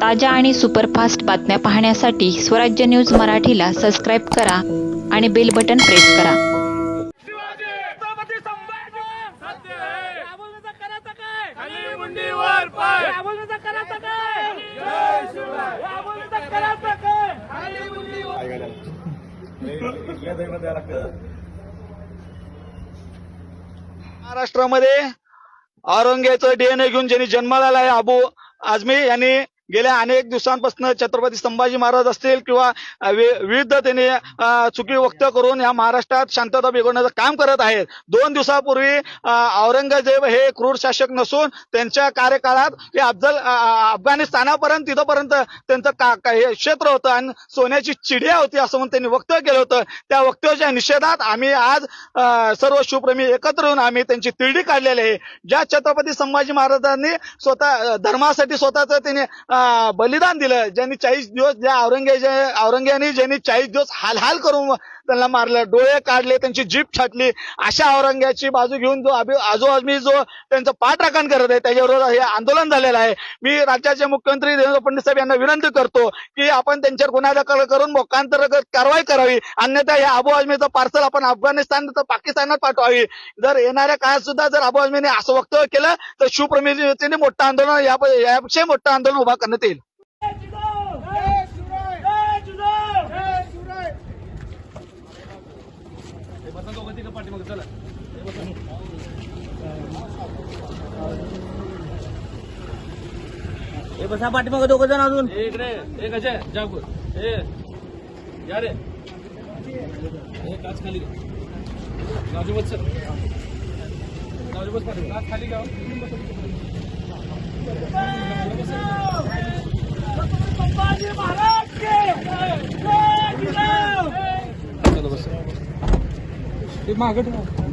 ताज्या आणि सुपरफास्ट बातम्या पाहण्यासाठी स्वराज्य न्यूज मराठीला सबस्क्राईब करा आणि बेल बटन प्रेस करा. महाराष्ट्रामध्ये औरंगजेबाचं डीएनए घेऊन ज्यांनी जन्माला आहे अबू आझमी यांनी गेल्या अनेक दिवसांपासून छत्रपती संभाजी महाराज असतील किंवा विविधतेने विविध त्यांनी चुकी व्यक्त करून या महाराष्ट्रात शांतता बिघडण्याचं काम करत आहेत. दोन दिवसापूर्वी औरंगजेब हे क्रूर शासक नसून त्यांच्या कार्यकाळात हे अफजल अफगाणिस्तानापर्यंत तिथंपर्यंत त्यांचं का हे क्षेत्र होतं आणि सोन्याची चिडिया होती असं म्हणून त्यांनी वक्तव्य केलं होतं. त्या वक्तव्याच्या निषेधात आम्ही आज सर्व शिवप्रेमी एकत्र येऊन आम्ही त्यांची तिरडी काढलेली आहे. ज्या छत्रपती संभाजी महाराजांनी स्वतः धर्मासाठी स्वतःच त्यांनी बलिदान दिलं. ज्यांनी चाळीस दिवस ज्या औरंगजे औरंग्याने ज्यांनी चाळीस दिवस हाल हाल करून त्यांना मारलं. डोळे काढले त्यांची जीप छाटली. अशा औरंग्याची बाजू घेऊन जो अभि आजोआजमी जो त्यांचं पाठराखण करत आहे त्याच्याबरोबर हे आंदोलन झालेलं आहे. मी राज्याचे मुख्यमंत्री देवेंद्र फडणवीस साहेब यांना विनंती करतो की आपण त्यांच्यावर गुन्हा दाखल करून मोकांतर्गत कारवाई करावी. अन्यथा या अबू आजमीचं पार्सल आपण अफगाणिस्तान तर पाकिस्तानात पाठवावी. जर येणाऱ्या काळात सुद्धा जर अबू आजमीने असं वक्तव्य केलं तर शिवप्रमितीने मोठं आंदोलन या यापेक्षा मोठं आंदोलन उभा करण्यात येईल जय जिजाऊ जय शिवराय जय जिजाऊ जय शिवराय हे बसा पाठीमागं दोघं जण अजून. इकडे. एक अजय जागूर. ए या रे. काच खाली घे. राजू बस सर राजू बस पाटील काच खाली घ्या संभाजी महाराज के जय जिजाऊ चला बस ते मागं ठेवा.